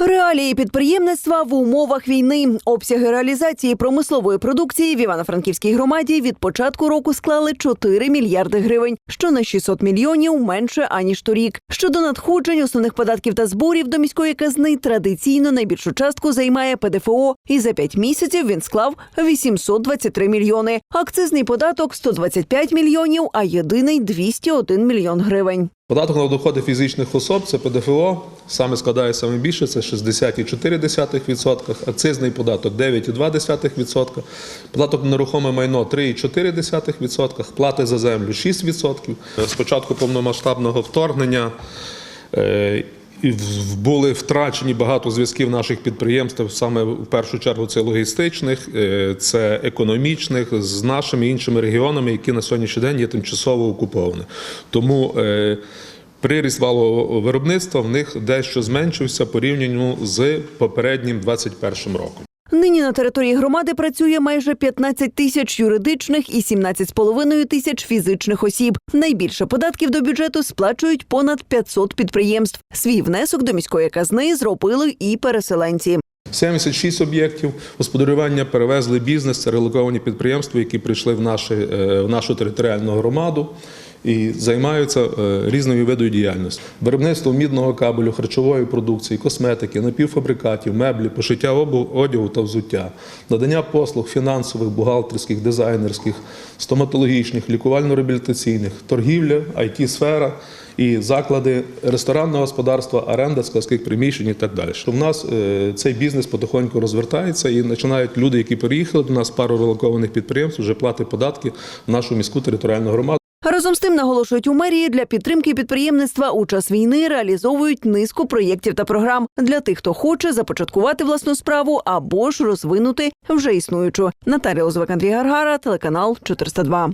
Реалії підприємництва в умовах війни. Обсяги реалізації промислової продукції в Івано-Франківській громаді від початку року склали 4 мільярди гривень, що на 600 мільйонів менше аніж торік. Щодо надходжень основних податків та зборів до міської казни традиційно найбільшу частку займає ПДФО, і за 5 місяців він склав 823 мільйони. Акцизний податок 125 мільйонів, а єдиний 201 мільйон гривень. Податок на доходи фізичних особ це ПДФО, саме складає саме більше, це 60,4%, акцизний податок 9,2%, податок на нерухоме майно 3,4%, плати за землю 6%. З початку повномасштабного вторгнення е, були втрачені багато зв'язків наших підприємств, саме в першу чергу це логістичних, е, це економічних з нашими іншими регіонами, які на сьогоднішній день є тимчасово окуповані. Тому е, приріст валового виробництва в них дещо зменшився порівняно з попереднім 2021 роком. Нині на території громади працює майже 15 тисяч юридичних і 17,5 тисяч фізичних осіб. Найбільше податків до бюджету сплачують понад 500 підприємств. Свій внесок до міської казни зробили і переселенці. 76 об'єктів господарювання перевезли бізнес, це релоковані підприємства, які прийшли в, е, в нашу територіальну громаду і займаються е, різною видою діяльності. Виробництво мідного кабелю, харчової продукції, косметики, напівфабрикатів, меблі, пошиття одягу та взуття, надання послуг фінансових, бухгалтерських, дизайнерських, стоматологічних, лікувально-реабілітаційних, торгівля, IT-сфера і заклади ресторанного господарства, оренда складських приміщень і так далі. У нас е, цей бізнес потихоньку розвертається і починають люди, які переїхали до нас, пару релокованих підприємств, вже платити податки в нашу міську територіальну громаду. Разом з тим наголошують у мерії для підтримки підприємництва у час війни реалізовують низку проєктів та програм для тих, хто хоче започаткувати власну справу або ж розвинути вже існуючу. Наталія Озвик, Андрій Гаргара, телеканал 402.